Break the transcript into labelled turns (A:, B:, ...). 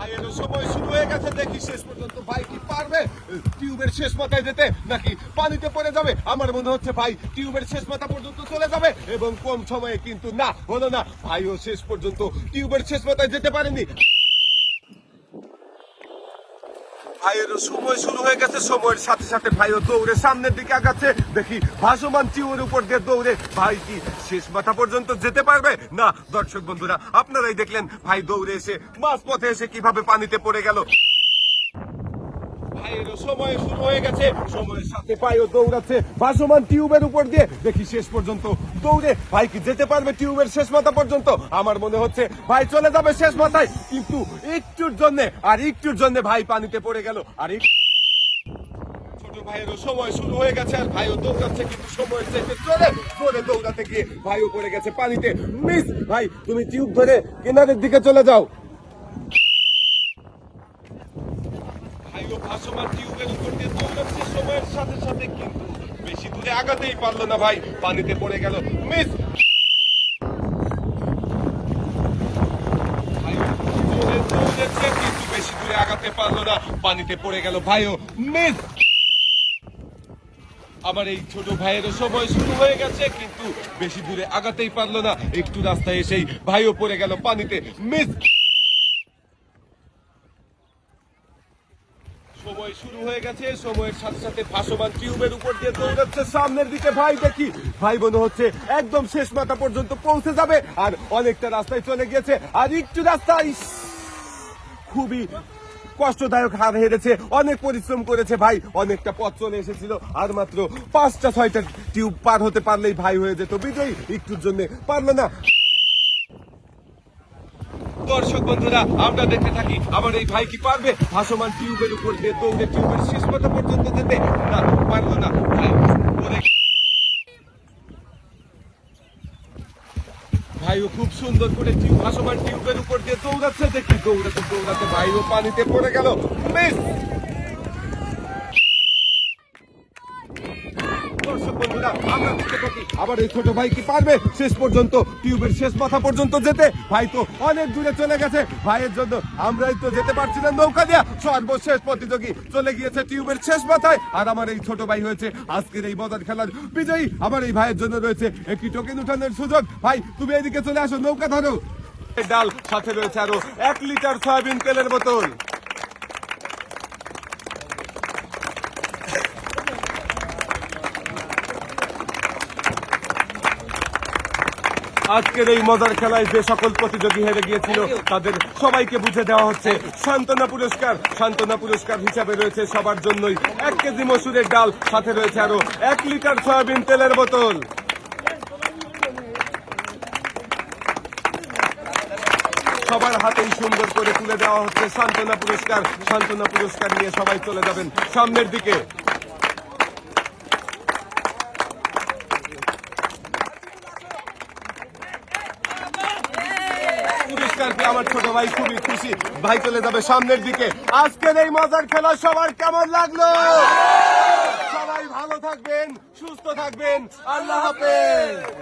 A: ভাইয়ের সময় হয়ে গেছে শেষ পর্যন্ত ভাই কি পারবে? টিউবের শেষ মাথায় যেতে নাকি যাবে? আমার মনে হচ্ছে ভাই, টিউবের শেষ মাথা পর্যন্ত চলে যাবে এবং কম সময়ে কিন্তু না, হলো না। ভাইও শেষ পর্যন্ত টিউবের শেষ মাথায় যেতে পারেনি। ভাইয়ের সময় শুরু হয়ে গেছে, সময়ের সাথে সাথে ভাইও দৌড়ে সামনের দিকে আগাচ্ছে। দেখি ভাসমান চিউর উপর দিয়ে দৌড়ে ভাই কি শেষ মাথা পর্যন্ত যেতে পারবে? না, দর্শক বন্ধুরা, আপনারাই দেখলেন ভাই দৌড়ে এসে মাঝ পথে এসে কীভাবে পানিতে পড়ে গেল। সময় শুরু হয়ে গেছে। সময়ের সাথে ভাইও দৌড়াচ্ছে ভাসমান টিউবের উপর দিয়ে। দেখি শেষ পর্যন্ত দৌড়ে ভাই কি যেতে পারবে টিউবের শেষ মাথা পর্যন্ত? আমার মনে হচ্ছে ভাই চলে যাবে শেষ মাথায়। কিন্তু একটুর জন্য, আর একটুর জন্য ভাই পানিতে পড়ে গেল। আর ভাইয়েরও সময় শুরু হয়ে গেছে, আর ভাইও দৌড়াচ্ছে, কিন্তু সময়ের চাইতে চলে চলে দৌড়াতে গিয়ে ভাইও পড়ে গেছে পানিতে। মিস, ভাই, তুমি টিউব ধরে কিনারের দিকে চলে যাও ভাইও ভাসমান টিউবের উপর দিয়ে দৌড়াচ্ছে সময়ের সাথে সাথে কিন্তু বেশি দূরে আগাতেই পারল না ভাই, পানিতে পড়ে গেল। মিস! কিন্তু বেশি দূরে আগাতে পারল না, পানিতে পড়ে গেল। ভাইও, মিস! আমার এই ছোট ভাইয়েরও সময় শুরু হয়ে গেছে, কিন্তু বেশি দূরে আগাতেই পারল না, একটু রাস্তায় এসেই ভাইও পড়ে গেল পানিতে। মিস! সময় শুরু হয়ে গেছে সময়ের সাথে সাথে ভাসমান টিউবের উপর দিয়ে দৌড়াচ্ছে। সামনের দিকে ভাই দেখি। ভাই হচ্ছে একদম শেষ মাথা পর্যন্ত পৌঁছে যাবে আর অনেকটা রাস্তায় চলে গিয়েছে। আর একটু রাস্তা ইস, খুবই কষ্টদায়ক হার হেরেছে অনেক পরিশ্রম করেছে ভাই অনেকটা পথ চলে এসেছিল আর মাত্র পাঁচটা ছয়টা টিউব পার হতে পারলেই ভাই হয়ে যেত। বিজয়ী একটুর জন্য পারল না। দর্শক বন্ধুরা, আমরা দেখতে থাকি, আমার এই ভাই কি পারবে? ভাসমান টিউবের উপর দিয়ে দৌড়ে টিউবের শেষ মাথা পর্যন্ত যেতে? না, পারল না। ভাইও খুব সুন্দর করে টিউব ভাসমান টিউবের উপর দিয়ে দৌড়াচ্ছে, দেখি দৌড়াতে দৌড়াতে ভাইও পানিতে পড়ে গেল। মিস দর্শক বন্ধুরা আমরা দেখতে থাকি আবার এই ছোট ভাই কি পারবে? শেষ পর্যন্ত, টিউবের শেষ মাথা পর্যন্ত যেতে। ভাই তো অনেক দূরে চলে গেছে। ভাইয়ের জন্য আমরাই তো যেতে পারছি না নৌকা দিয়া। সর্বশেষ প্রতিযোগী চলে গিয়েছে টিউবের শেষ মাথায়। আর আমার এই ছোট ভাই হয়েছে আজকের এই মজার খেলার বিজয়ী। আমার এই ভাইয়ের জন্য রয়েছে একটি টোকেন উঠানোর সুযোগ। ভাই, তুমি এদিকে চলে আসো, নৌকা ধরো। ডাল সাথে রয়েছে আরও এক লিটার সয়াবিন তেলের বোতল। আজকের এই মজার খেলায় যে সকল প্রতিযোগী হেরে গিয়েছিল, তাদের সবাইকে বুঝে দেওয়া হচ্ছে। সান্ত্বনা পুরস্কার সান্ত্বনা পুরস্কার হিসাবে রয়েছে সবার জন্যই। এক কেজি মসুরের ডাল, সাথে রয়েছে আরও এক লিটার সয়াবিন তেলের বোতল। সবার হাতেই সুন্দর করে তুলে দেওয়া হচ্ছে সান্ত্বনা পুরস্কার। সান্ত্বনা পুরস্কার নিয়ে সবাই চলে যাবেন সামনের দিকে। পেয়ে আমার ছোট ভাই খুবই খুশি। ভাই চলে যাবে সামনের দিকে। আজকের এই মজার খেলা সবার কেমন লাগল? সবাই ভালো থাকবেন, সুস্থ থাকবেন। আল্লাহ হাফেজ।